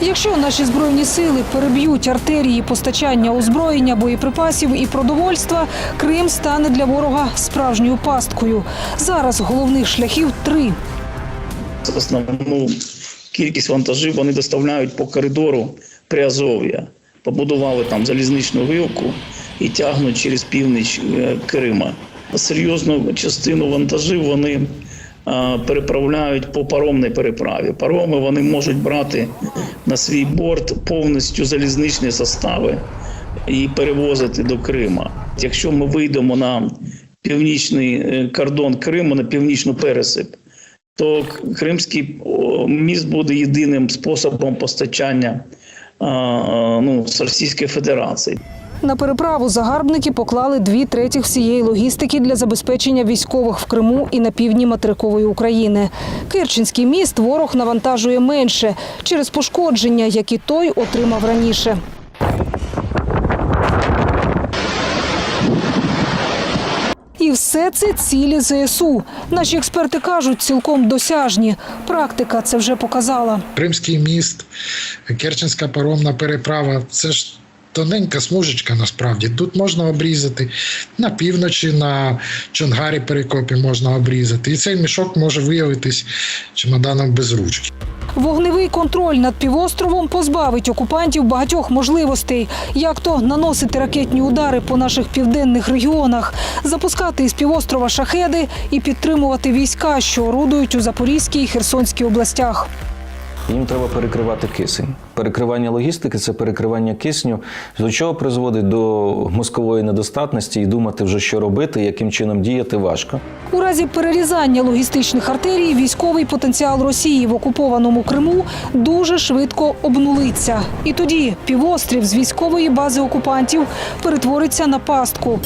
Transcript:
Якщо наші збройні сили переб'ють артерії постачання озброєння, боєприпасів і продовольства, Крим стане для ворога справжньою пасткою. Зараз головних шляхів три. Основну кількість вантажів вони доставляють по коридору Приазов'я. Побудували там залізничну гілку і тягнуть через північ е, Крима. Серйозну частину вантажів вони переправляють по паромній переправі. Пароми вони можуть брати на свій борт повністю залізничні состави і перевозити до Крима. Якщо ми вийдемо на північний е, кордон Криму, на північну пересип, то Кримський міст буде єдиним способом постачання ну, з Російської Федерації. На переправу загарбники поклали дві третіх всієї логістики для забезпечення військових в Криму і на півдні материкової України. Керченський міст ворог навантажує менше через пошкодження, які той отримав раніше. І все це цілі ЗСУ. Наші експерти кажуть, цілком досяжні. Практика це вже показала. Кримський міст, Керченська паромна переправа це ж тоненька смужечка насправді. Тут можна обрізати на півночі, на Чонгарі перекопі можна обрізати. І цей мішок може виявитись чемоданом без ручки. Вогневий контроль над півостровом позбавить окупантів багатьох можливостей, як то наносити ракетні удари по наших південних регіонах, запускати із півострова шахеди і підтримувати війська, що орудують у Запорізькій і Херсонській областях. Їм треба перекривати кисень. Перекривання логістики це перекривання кисню, до чого призводить до мозкової недостатності і думати вже, що робити, яким чином діяти важко. У разі перерізання логістичних артерій військовий потенціал Росії в окупованому Криму дуже швидко обнулиться. І тоді півострів з військової бази окупантів перетвориться на пастку.